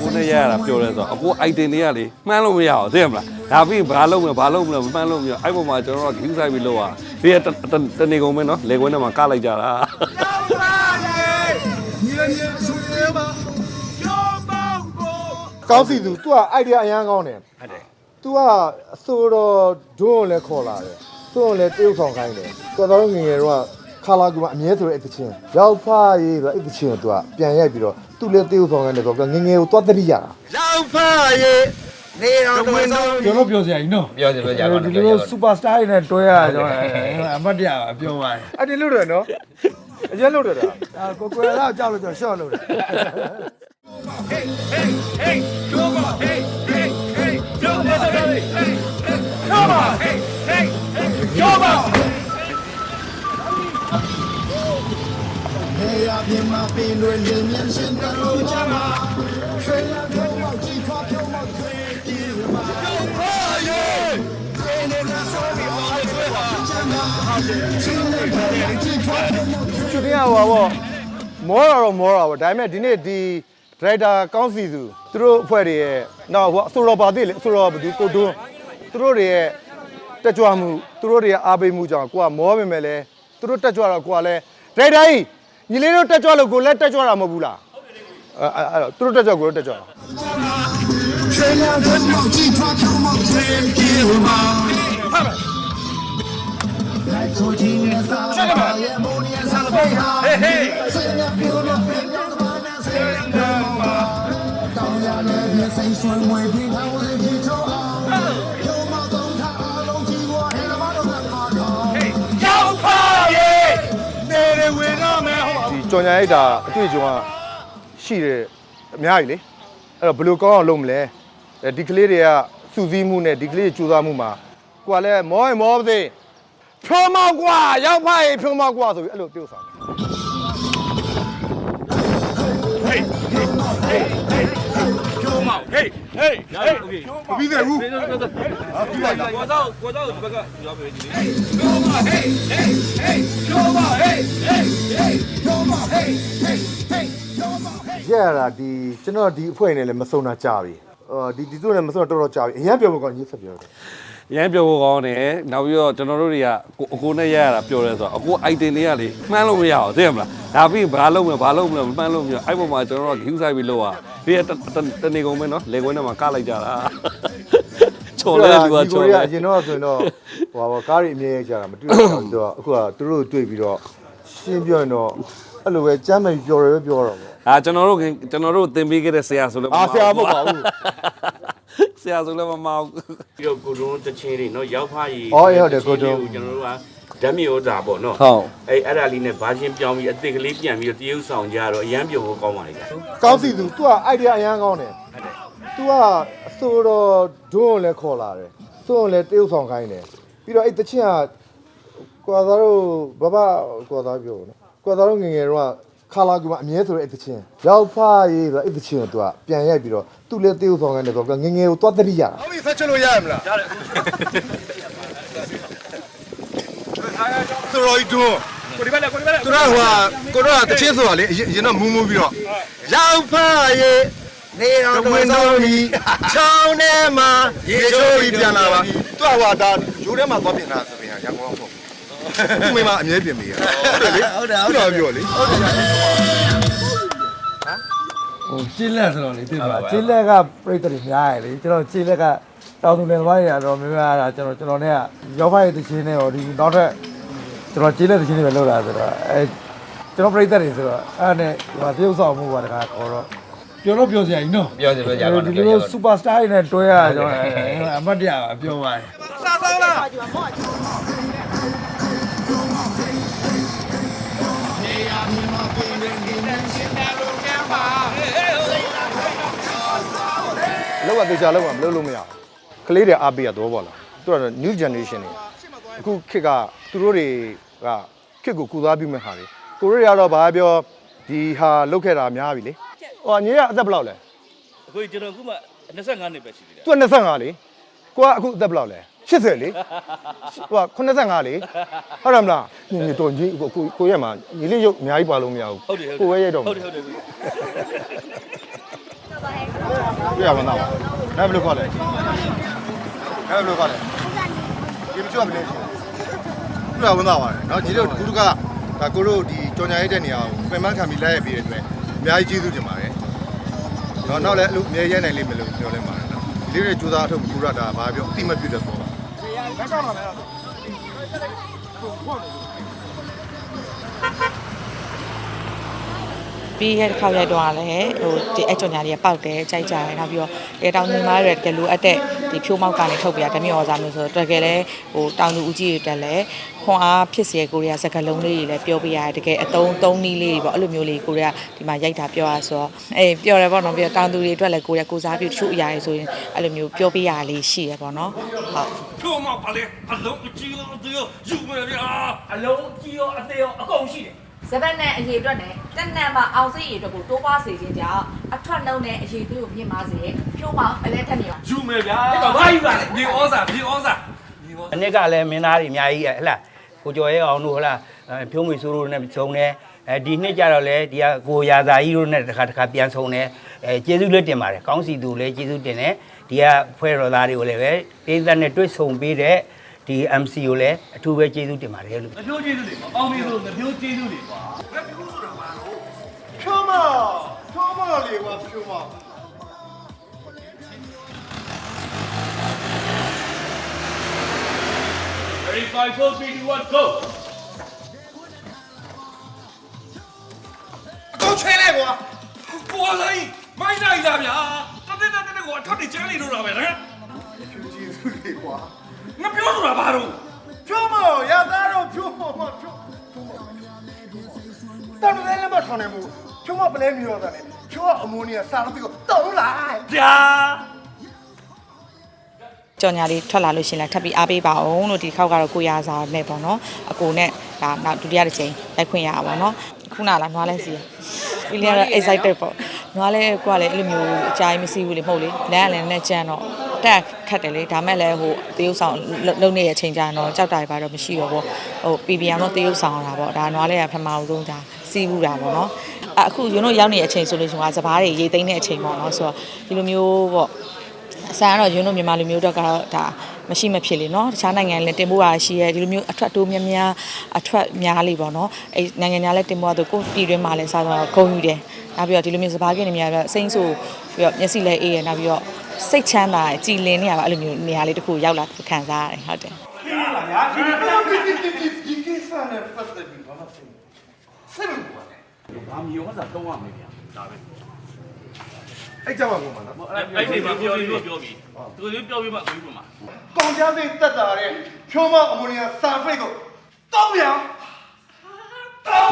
ကိုနဲ့ရရတာပြောလဲဆိုတော့အကို item တွေကလေမှန်းလို့မရအောင်သိရမလားဒါပြီးဘာလုပ်မလဲဘာလုပ်မလဲမမှန်းလို့မရအဲ့ပေါ်မှာကျွန်တော်ကဂင်းဆိုင်ပြီးလောက်อ่ะဒီကတနေကုန်ပဲเนาะလေကွင်းထဲမှာကလိုက်ကြတာ ကောင်းစီသူ तू က idea အရန်ကောင်းတယ်ဟုတ်တယ် तू ကအစိုးရဒွန်းကိုလည်းခေါ်လာတယ် သူ့ကိုလည်းတရုပ်ဆောင်ခိုင်းတယ်တော်တော်ငယ်ငယ်တော့ခါလာကူမှာအမြဲဆိုတဲ့အဲ့တချင်းရောက်ဖားရေးဆိုအဲ့တချင်းကို तू ကပြန်ရိုက်ပြီးတော့သူ့လည်းတရုပ်ဆောင်ခိုင်းတယ်ဆိုတော့ငယ်ငယ်ကိုသွားတတိရတာလောက်ဖာရဲ့နေတော်တော်ဆုံးကျွန်တော်ပြောစရာကြီးနော်ပြောစီပြောကြပါဒီလိုစူပါစတာတွေနဲ့တွဲရကျွန်တော်အမတ်တရားပါပြောပါရင်အဲ့ဒီလို့တယ်နော်အရင်လို့တယ်တာအာကိုကိုရတော့ကြောက်လို့ကျွန်တော် ရှော့လို့တယ်ချူတင်ရဟောပေါ့မောတာတော့မောတာပေါ့ဒါပေမဲ့ဒီနေ့ဒီဒရိုက်တာကောင်းစီသူသူတို့အဖွဲ့တွေရဲ့နောက်ဟိုအဆိုတော်ပါသေးလေအဆိုတော်ဘသူကိုတွန်းသူတို့တွေရဲ့ တက်ကြွမှုသူတို့တွေရဲ့အားပေးမှုကြောင့်ကိုကမောပေမဲ့လဲသူတို့တက်ကြွတော့ကိုကလည်းဒရိုက်တာကြီးညီလေးတို့တက်ကြွလို့ကိုလည်းတက်ကြွတာမဟုတ်ဘူးလားအဲအဲ့တော့သူတို့တက်ကြွကိုတို့တက်ကြွတာဒီ ကြော်ညာရိုက်တာအတွေ့အကြုံကရှိတယ်အများကြီးလေအဲ့တော့ဘယ်လိုကောင်းအောင်လုပ်မလဲအဲဒီကလေးတွေကစူးစီးမှုနဲ့ဒီကလေးတွေကြိုးစားမှုမှာကိုကလည်းမောရင်မောပါစေဖြိုးမောက်ကွာရောက်ဖားရင်ဖြိုးမောက်ကွာဆိုပြီးအဲ့လိုပြုတ်ဆောင် တယ်ရက်ရတာဒီကျွန်တော်ဒီအဖွဲ့နဲ့လည်းမစုံတာကြာပြီအော်ဒီဒီသူနဲ့မစုံတာတော်တော်ကြာပြီအရင်ပြောမကောင်းညစ်ဆက်ပြောတယ်ရမ်းပြောဖို့ကောင်းတယ်နောက်ပြီးတော့ကျွန်တော်တို့တွေကကိုအကိုနဲ့ရရတာပြောလဲဆိုတော့အကို item တွေကလေမှန်းလို့မရအောင်သိရမလားဒါပြီးဘာလုပ်မလဲဘာလုပ်မလဲမမှန်းလို့မရအဲ့ပေါ်မှာကျွန်တော်တို့ကဂင်းဆိုင်ပြီးလောက်อ่ะဒီကတနေကုန်ပဲเนาะလေကွင်းထဲမှာကလိုက်ကြတာချော်လဲလူက ဒီ ချော် ကိုရီး လဲ ယားအရင်တော့ဆိုရင်တော့ဟိုပါကားတွေအမြဲရိုက်ကြတာမတွေ့တော့ဘူးသူကအခုကသူတို့တွေ့ပြီးတော့ရှင်းပြောရင်တော့အဲ့လိုပဲကြမ်းမယ်ပြောရပဲပြောတော့ပေါ့ အာကျွန်တော်တို့ခင်ကျွန်တော်တို့သင်ပေးခဲ့တဲ့ဆရာဆိုလို့ အာဆရာမဟုတ်ပါဘူး ဆရာဆိုလည်းမမအောင်ပြီးတော့ကိုတွန်းတချင်းတွေနော်ရောက်ဖားရီအော်ဟုတ်တယ်ကိုတွန်းကျွန်တော်တို့ကဓာတ်မြေဩဇာပေါ့နော်ဟုတ်အဲ့အဲ့ဒါလေးနဲ့ဘာရှင်းပြောင်းပြီးအစ်စ်ကလေးပြန်ပြီးတော့တရုပ်ဆောင်ကြတော့အရန်ပြုံဖို့ကောင်းပါလေဗျာကောင်းစီသူ तू က idea အရင်ကောင်းတယ် तू ကအစိုးရဒွန်းကိုလည်းခေါ်လာတယ်သူ့ကိုလည်းတရုပ်ဆောင်ခိုင်းတယ်ပြီးတော့အဲ့တချင်းကကွာသားတို့ဘဘကွာသားပြောနော်ကွာသားတို့ငယ်ငယ်တော့ ခါလာကူမှာအမြဲဆိုတဲ့အဲ့တချင်းရောက်ဖားရေးဆိုအဲ့တချင်းကို तू ကပြန်ရိုက်ပြီးတော့သူ့လည်းတရုပ်ဆောင်ခိုင်းတယ်ဆိုတော့ငယ်ငယ်ကိုသွားတတိရတာဟုတ်ပြီဆက်ချလို့ရရမလားရတယ်ဆိုတော့ဒွန်းကိုဒီဘက်လက်ကိုဒီဘက်လက်သူတို့ဟိုကိုတို့ကတချင်းဆိုတာလေအရင်အရင်တော့မူးမူးပြီးတော့ရောက်ဖားရဲ့နေတော်တော်ဆုံးဒီချောင်းထဲမှာရေချိုးပြီးပြန်လာပါသူကဟိုဒါရိုးထဲမှာသွားပြင်တာဆိုရင်ရန်ကုန်ပေါ့ သူ့မိမအမြဲပြင်ပေးရဟုတ်တယ်လေဟုတ်တယ်ဟုတ်တယ်ပြောလေဟုတ်တယ်ဟိုကျင်းလက်ဆိုတော့လေသိပါကျင်းလက်ကပြိတ္တတွေများရလေကျွန်တော်ကျင်းလက်ကတောင်သူလယ်သမားတွေကတော့များများတာကျွန်တော်ကျွန်တော်နဲ့ကရောက်ဖိုက်တဲ့ချင်းနဲ့ဟောဒီနောက်ထပ်ကျွန်တော်ကျင်းလက်တဲ့ချင်းတွေပဲလောက်လာဆိုတော့အဲကျွန်တော်ပြိတ္တတွေဆိုတော့အဲ့နဲ့ဟိုပြုတ်ဆောင်မှုပါတခါခေါ်တော့ကျွန်တော်ပြောစရာကြီးနော်ပြောစီပြောကြပါဒီလိုစူပါစတာတွေနဲ့တွဲရကျွန်တော်အမတ်တရားပါပြောပါရင်လော က်ရသေးချာလောက်ရမလုပ်လို့မရဘူးကလေးတွေအားပေးရတော့ပေါ့လားသူက new generation တွေအခုခေတ်ကသူတို့တွေကခေတ်ကိုကူသားပြုမဲ့ဟာတွေကိုရီးယားကတော့ဘာပြောဒီဟာလုတ်ခဲ့တာများပြီလေဟောညီကအသက်ဘယ်လောက်လဲအခုကျွန်တော်အခုမှ25နှစ်ပဲရှိသေးတယ်သူက25လေကိုကအခုအသက်ဘယ်လောက်လဲ 80လေဟိုက85လေဟုတ်တယ်မလားညီညီတော်ကြီးကိုကိုကိုရက်မှာညီလေးရုပ်အများကြီးပါလို့မရဘူး ဟုတ်တယ်ဟုတ်တယ် ကိုဝဲရိုက်တော့ ဟုတ်တယ်ဟုတ်တယ် ပြရမှာတော့နားဘယ်လိုခေါ်လဲနားဘယ်လိုခေါ်လဲဒီမချောဘယ်လဲပြရဝန်သားပါတယ်เนาะဒီလိုခုတကဒါကိုတို့ဒီကြော်ညာရိုက်တဲ့နေရာကိုပြန်မှန်းခံပြီးလိုက်ရပြီးတဲ့အတွက်အများကြီးကျေးဇူးတင်ပါတယ်เนาะနောက်လည်းအလုပ်အမြဲရနိုင်လိမ့်မယ်လို့ပြောလဲပါတယ်เนาะဒီလိုကြိုးစားအထုတ်ကူရတာဘာပြောအတိမပြတ်တဲ့ပေါ့ 来ล้来呀来มาแล้ ပြီးရဲ့တစ်ခေါက်ရိုက်တော့လည်းဟိုဒီအကြော်ညာတွေကပေါက်တယ်ကြိုက်ကြတယ်နောက်ပြီးတော့တဲတောင်ညီမတွေတကယ်လိုအပ်တဲ့ဒီဖြိုးမောက်ကနေထုတ်ပြဓမြဩဇာမျိုးဆိုတော့တကယ်လဲဟိုတောင်သူဦးကြီးတွေတက်လဲခွန်အားဖြစ်စေကိုရီးယားစကားလုံးလေးတွေလည်းပြောပြရတယ်တကယ်အတုံးသုံးနည်းလေးတွေပေါ့အဲ့လိုမျိုးလေးကိုရီးယားဒီမှာရိုက်တာပြောရဆိုတော့အေးပြောတယ်ပေါ့နော်ပြီးတော့တောင်သူတွေအတွက်လည်းကိုရီးယားကိုစားပြုတချို့အရာတွေဆိုရင်အဲ့လိုမျိုးပြောပြရလေးရှိရပေါ့နော်ဟုတ်ဖြိုးမောက်ပါလေအလုံးအကြီးလို့တရားယူမယ်ဗျာအလုံးကြီးရောအသေးရောအကုန်ရှိတယ် စပတ်နဲ့အရေးအတွက်နဲ့တက်နံမှာအောင်စိတ်ရအတွက်ကိုတိုးပွားစေခြင်းကြောင့်အထွက်နှုံနဲ့အရေးသွေးကိုမြင့်မာစေဖြိုးပေါင်းပလဲထက်နေပါယူမယ်ဗျာအဲ့တော့ဘာယူလာလဲမြေဩဇာမြေဩဇာအနစ်ကလည်းမင်းသားတွေအများကြီးရဲ့ဟဲ့လားကိုကျော်ရဲအောင်တို့ဟဲ့လားအဲဖြိုးငွေဆိုးတို့နဲ့စုံတယ်အဲဒီနှစ်ကြတော့လေဒီကကိုရာသာကြီးတို့နဲ့တစ်ခါတစ်ခါပြန်ဆုံတယ်အဲကျေးဇူးလည်းတင်ပါတယ်ကောင်းစီသူလည်းကျေးဇူးတင်တယ်ဒီကဖွဲ့တော်သားတွေကိုလည်းပဲပေးသက်နဲ့တွေ့ဆုံပေးတဲ့ ဒီ MC ကိုလည်းအထူးပဲကျေးဇူးတင်ပါတယ်လို့ငပြိုးကျေးဇူးတွေပေါ့အောင်မင်းတို့ငပြိုးကျေးဇူးတွေကွာဖြိုးမဖြိုးမလေးကွာဖြိုးမ Ready 5 4 3 2 1 go တော့ချဲလိုက်ကွာပေါ်လိုက်မိုင်းနိုင်တာဗျာတတဲ့တဲ့တဲ့ကိုအထက်တွေကျန်းနေလို့တာပဲလေကျေးဇူးလေးကွာ ငါပြောဆိုတာဘာလို့ဖြိုးမရသားတော့ဖြိုးမမဖြိုးတောင်းတယ်လည်းမထောင်းနိုင်ဘူးဖြိုးမပလဲမြေရောတာလေဖြိုးကအမိုးနီးယာစားတော့ပြီးတော့တုံးလိုက်ဗျာကြော်ညာလေးထွက်လာလို့ရှရင်လည်းထပ်ပြီးအားပေးပါအောင်လို့ဒီတစ်ခေါက်ကတော့ကိုရာစာနဲ့ပေါ့နော်အကိုနဲ့ဒါနောက်ဒုတိယတစ်ချိန်လိုက်ခွင့်ရပါပါနော်ခုနလားနွားလဲစီပြီးလျတော့ excited ပေါ့နွားလဲကိုကလည်းအဲ့လိုမျိုးအကြိုင်းမစီဘူးလေမဟုတ်လေလမ်းကလည်းနဲ့ကြမ်းတော့ တက်ခတ်တယ်လေဒါမဲ့လည်းဟိုတေးဥဆောင်လုံနေတဲ့အချိန်ကျတော့ကြောက်တာပါတော့မရှိတော့ဘူးဟို PPM တော့တေးဥဆောင်တာပေါ့ဒါနွားလဲကပထမဦးဆုံးဒါစီးဘူးတာပေါ့နော်အခုရုံတို့ရောက်နေတဲ့အချိန်ဆိုလို့ရှိရင်ကစပားတွေရေးသိမ်းတဲ့အချိန်ပေါ့နော်ဆိုတော့ဒီလိုမျိုးပေါ့ အစမ်းကတော့ရင်းတို့မြန်မာလူမျိုးတော့ကတော့ဒါမရှိမဖြစ်လေเนาะတခြားနိုင်ငံလည်းတင်ပို့ရရှိရဲဒီလိုမျိုးအထွက်တိုးများများအထွက်များလေပေါ့เนาะအဲနိုင်ငံများလည်းတင်ပို့ရတော့ကိုယ်ပြည်တွင်းမှာလည်းစားတော့ဂုံယူတယ်နောက်ပြီးတော့ဒီလိုမျိုးစပားကင်းတွေများတော့စိမ့်ဆူပြီးတော့မျက်စိလည်းအေးရနောက်ပြီးတော့ စိတ်ချမ်းသာကြည်လင်နေရပါအဲ့လိုမျိုးနေရာလေးတစ်ခုရောက်လာခံစားရတယ်ဟုတ်တယ်ဒီကိစ္စနဲ့ပတ်သက်ပြီးဘာမှသိစိတ်မပူပါနဲ့ဘာမျိုးဟောစာတုံးရမယ်ဗျာဒါပဲအဲ့ကြောက်ပါကုန်ပါနော်အဲ့ဒီမှာပြောပြီးပြောပြီးသူလေးပြောပြီးမှအခုမှာကောင်ချသိတက်တာတဲ့ဖြိုးမအမိုးနီးယာစာဖိတ်ကိုတောင်းရအောင်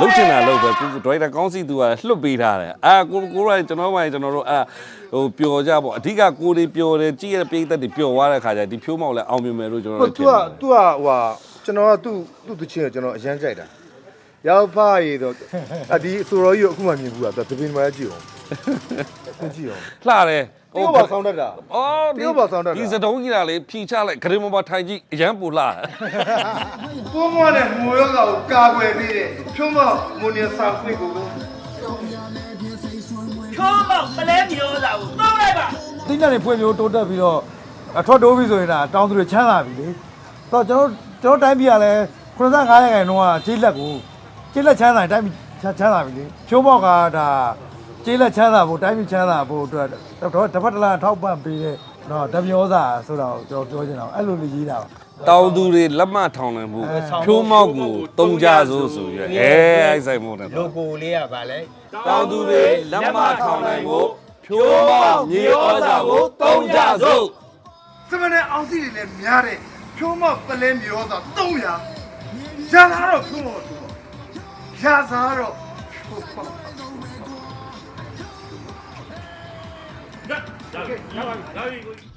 လုတ်ချင်တာလုတ်ပဲကိုဒရိုက်တာကောင်းစီသူကလှုပ်ပေးထားတယ်အာကိုကိုရိုက်ကျွန်တော်မှကျွန်တော်တို့အာဟိုပျော်ကြပေါ့အဓိကကိုတွေပျော်တယ်ကြည့်ရတဲ့ပိတ်သက်တွေပျော်သွားတဲ့ခါကျဒီဖြိုးမောင်လည်းအောင်မြင်မယ်လို့ကျွန်တော်တို့သူကသူကဟိုဟာကျွန်တော်ကသူ့သူ့သူချင်းကိုကျွန်တော်အရန်ကြိုက်တာရောက်ဖရည်တော့အဒီအစိုးရကြီးကိုအခုမှမြင်ဘူးကသူပင်မှာကြည့်အောင်ကြည့်အောင်လှတယ် ဒီကပါဆောင်းတတ်တာ အော်တရုတ်ဘာဆောင်တတ်တာ ဒီစတုံးကြီးတာလေဖြီချလိုက်ဂရင်မမထိုင်ကြည့်အရန်ပူလာပိုးမွားတဲ့ငိုရောဂါကိုကာကွယ်ပေးတဲ့ဖြိုးမမိုနီယာစာဖိတ်ကိုချောမောက်ပလဲမျိုးစာကိုတောင်းလိုက်ပါတိကျနေဖွင့်မျိုးတိုးတက်ပြီးတော့အထွက်တိုးပြီဆိုရင်ဒါတောင်းသူတွေချမ်းသာပြီလေဆိုတော့ကျွန်တော်ကျွန်တော်တိုင်းပြည်ကလည်း85ရာခိုင်နှုန်းကကျေးလက်ကိုကျေးလက်ချမ်းသာရင်တိုင်းပြည်ချမ်းသာပြီလေချိုးပေါက်ကဒါ ကျေးလက်ချမ်းသာဖို့တိုင်းပြည်ချမ်းသာဖို့အတွက်တော့တစ်ဖက်တစ်လားထောက်ပံ့ပေးတဲ့တော့ဓမျောစာဆိုတော့ကျွန်တော်ပြောချင်တာအဲ့လိုလေးရေးတာပါတောင်သူတွေလက်မထောင်နိုင်ဘူးဖြိုးမောက်ကိုတုံကြဆိုဆိုရွယ်အဲအဲ့ဆိုင်မို့တယ်လိုကိုလေးကဗာလဲတောင်သူတွေလက်မထောင်နိုင်ဘူးဖြိုးမောက်မြေဩဇာကိုတုံကြဆိုစမနဲ့အောင်စီတွေလည်းများတဲ့ဖြိုးမပလဲမျိုးသာ300ရာသာတော့ဖြိုးမဖြိုးမရာသာတော့ဖြိုးမဒါ ဒါဒါဒါ